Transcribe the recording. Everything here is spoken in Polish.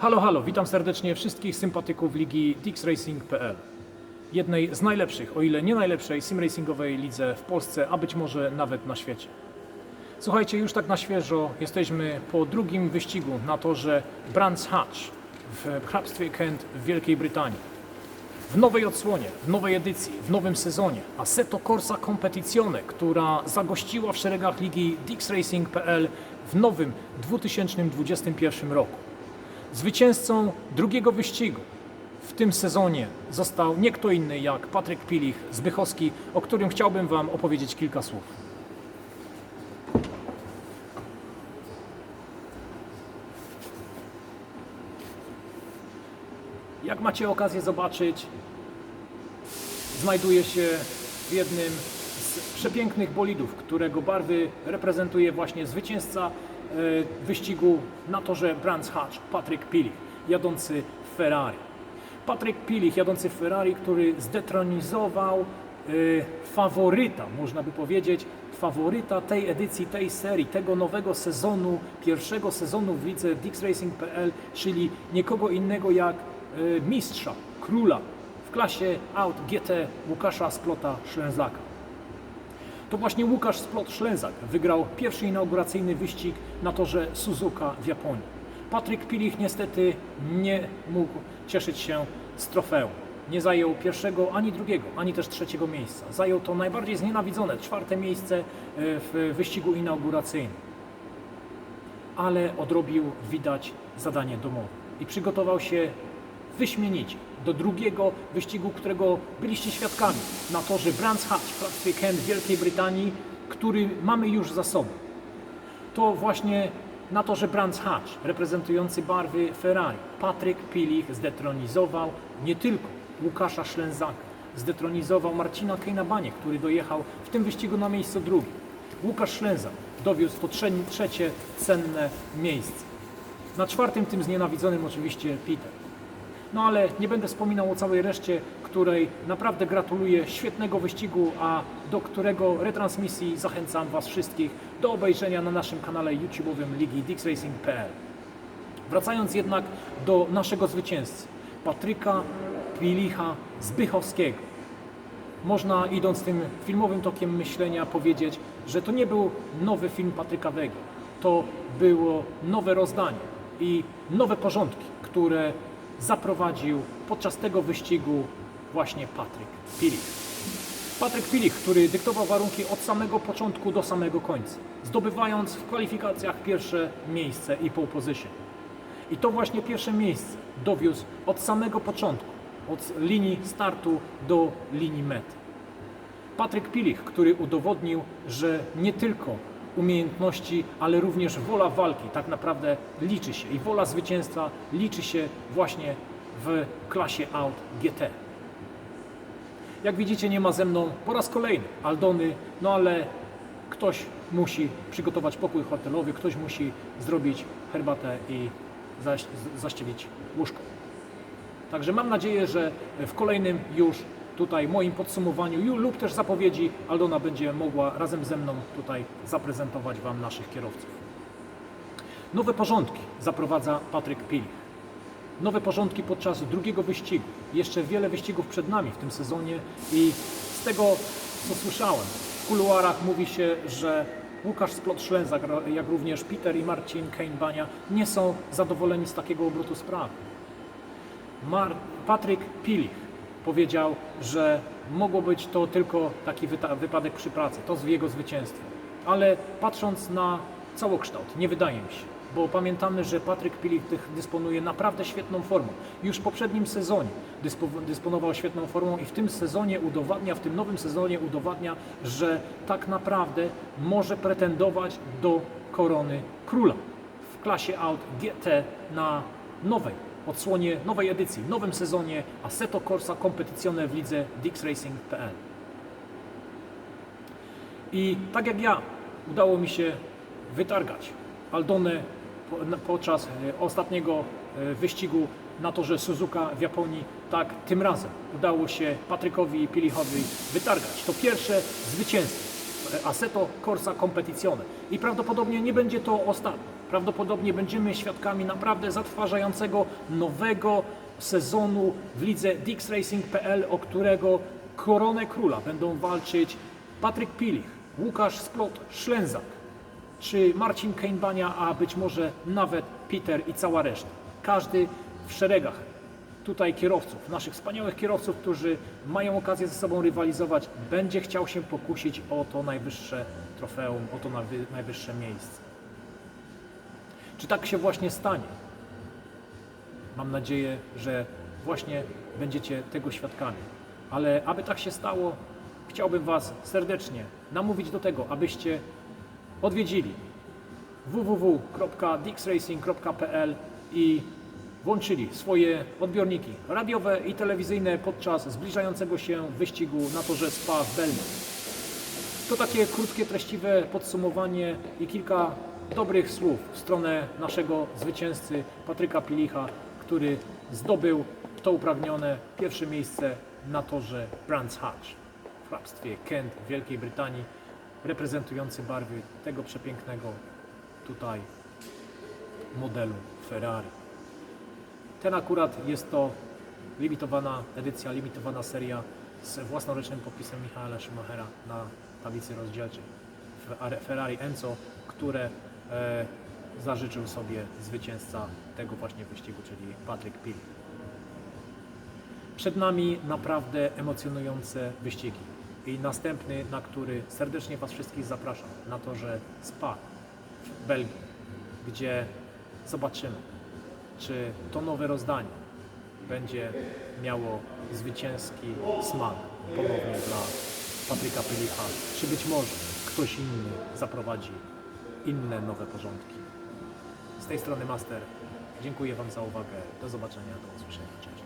Halo, halo, witam serdecznie wszystkich sympatyków ligi DixRacing.pl. Jednej z najlepszych, o ile nie najlepszej simracingowej lidze w Polsce, a być może nawet na świecie. Słuchajcie, już tak na świeżo jesteśmy po drugim wyścigu na torze Brands Hatch w hrabstwie Kent w Wielkiej Brytanii. W nowej odsłonie, w nowej edycji, w nowym sezonie Assetto Corsa Competizione, która zagościła w szeregach ligi DixRacing.pl w nowym 2021 roku. Zwycięzcą drugiego wyścigu w tym sezonie został nie kto inny jak Patryk Pilich z Bychowski, o którym chciałbym Wam opowiedzieć kilka słów. Jak macie okazję zobaczyć, znajduje się w jednym z przepięknych bolidów, którego barwy reprezentuje właśnie zwycięzca wyścigu na torze Brands Hatch, Patryk Pilich, jadący w Ferrari. Patryk Pilich, jadący w Ferrari, który zdetronizował e, faworyta, można by powiedzieć, faworyta tej edycji, tej serii, tego nowego sezonu, pierwszego sezonu w lidze DixRacing.pl, czyli nikogo innego jak e, mistrza, króla w klasie Aut GT Łukasza Splota Szlęzaka. To właśnie Łukasz Splot Szlęzak wygrał pierwszy inauguracyjny wyścig na torze Suzuka w Japonii. Patryk Pilich niestety nie mógł cieszyć się z trofeum. Nie zajął pierwszego, ani drugiego, ani też trzeciego miejsca. Zajął to najbardziej znienawidzone, czwarte miejsce e, w wyścigu inauguracyjnym. Ale odrobił, widać, zadanie domowe i przygotował się wyśmienicie do drugiego wyścigu, którego byliście świadkami na torze Brands Hatch w hrabstwie w Wielkiej Brytanii, który mamy już za sobą. To właśnie na torze Brands Hatch, reprezentujący barwy Ferrari, Patryk Pilich zdetronizował nie tylko Łukasza Szlęzaka, zdetronizował Marcina Kejnabanie, który dojechał w tym wyścigu na miejsce drugie. Łukasz Szlęzak dowiózł to trze- trzecie cenne miejsce. Na czwartym tym znienawidzonym oczywiście Peter. No ale nie będę wspominał o całej reszcie, której naprawdę gratuluję świetnego wyścigu, a do którego retransmisji zachęcam Was wszystkich do obejrzenia na naszym kanale YouTube'owym Ligi DixRacing.pl. Wracając jednak do naszego zwycięzcy, Patryka Pilicha Zbychowskiego. Można idąc tym filmowym tokiem myślenia powiedzieć, że to nie był nowy film Patryka Wegi. To było nowe rozdanie i nowe porządki, które zaprowadził podczas tego wyścigu właśnie Patryk Pilich. Patryk Pilich, który dyktował warunki od samego początku do samego końca, zdobywając w kwalifikacjach pierwsze miejsce i pole position. I to właśnie pierwsze miejsce dowiózł od samego początku, od linii startu do linii mety. Patryk Pilich, który udowodnił, że nie tylko umiejętności, ale również wola walki tak naprawdę liczy się i wola zwycięstwa liczy się właśnie w klasie Aut GT. Jak widzicie, nie ma ze mną po raz kolejny Aldony, no ale ktoś musi przygotować pokój hotelowy, ktoś musi zrobić herbatę i zaś, zaścielić łóżko. Także mam nadzieję, że w kolejnym już tutaj moim podsumowaniu lub też zapowiedzi Aldona będzie mogła razem ze mną tutaj zaprezentować Wam naszych kierowców. Nowe porządki zaprowadza Patryk Pilich. Nowe porządki podczas drugiego wyścigu. Jeszcze wiele wyścigów przed nami w tym sezonie i z tego co słyszałem w kuluarach mówi się, że Łukasz Splot Szlęzak, jak również Peter i Marcin Kane-Bania nie są zadowoleni z takiego obrotu sprawy. Mar- Patryk Pilich powiedział, że mogło być to tylko taki wypadek przy pracy, to jego zwycięstwo. Ale patrząc na całokształt, nie wydaje mi się, bo pamiętamy, że Patryk dych- dysponuje naprawdę świetną formą. Już w poprzednim sezonie dyspo- dysponował świetną formą i w tym sezonie udowadnia, w tym nowym sezonie udowadnia, że tak naprawdę może pretendować do korony króla w klasie Aut GT na nowej odsłonie, nowej edycji, nowym sezonie Assetto Corsa Competizione w lidze DixRacing.pl. I tak jak ja, udało mi się wytargać Aldonę podczas e, ostatniego e, wyścigu na torze Suzuka w Japonii, tak tym razem udało się Patrykowi Pilichowi wytargać. To pierwsze zwycięstwo Assetto Corsa Competizione i prawdopodobnie nie będzie to ostatnie. Prawdopodobnie będziemy świadkami naprawdę zatrważającego nowego sezonu w lidze DixRacing.pl, o którego koronę króla będą walczyć Patryk Pilich, Łukasz Splot Szlęzak, czy Marcin Kejnbania, a być może nawet Peter i cała reszta. Każdy w szeregach tutaj kierowców, naszych wspaniałych kierowców, którzy mają okazję ze sobą rywalizować, będzie chciał się pokusić o to najwyższe trofeum, o to najwyższe miejsce. Czy tak się właśnie stanie? Mam nadzieję, że właśnie będziecie tego świadkami. Ale aby tak się stało, chciałbym Was serdecznie namówić do tego, abyście odwiedzili www.dixracing.pl i włączyli swoje odbiorniki radiowe i telewizyjne podczas zbliżającego się wyścigu na torze Spa w Belmont. To takie krótkie, treściwe podsumowanie i kilka dobrych słów w stronę naszego zwycięzcy Patryka Pilicha, który zdobył to uprawnione pierwsze miejsce na torze Brands Hatch w hrabstwie Kent w Wielkiej Brytanii, reprezentujący barwy tego przepięknego tutaj modelu Ferrari. Ten akurat jest to limitowana edycja, limitowana seria z własnoręcznym podpisem Michaela Schumachera na tablicy rozdzielczej Fe- Ferrari Enzo, które zażyczył sobie zwycięzca tego właśnie wyścigu, czyli Patrick Pill. Przed nami naprawdę emocjonujące wyścigi i następny, na który serdecznie Was wszystkich zapraszam, na torze Spa w Belgii, gdzie zobaczymy, czy to nowe rozdanie będzie miało zwycięski smak ponownie dla Patryka Pylicha, czy być może ktoś inny zaprowadzi inne nowe porządki. Z tej strony Master. Dziękuję Wam za uwagę. Do zobaczenia, do usłyszenia. Cześć.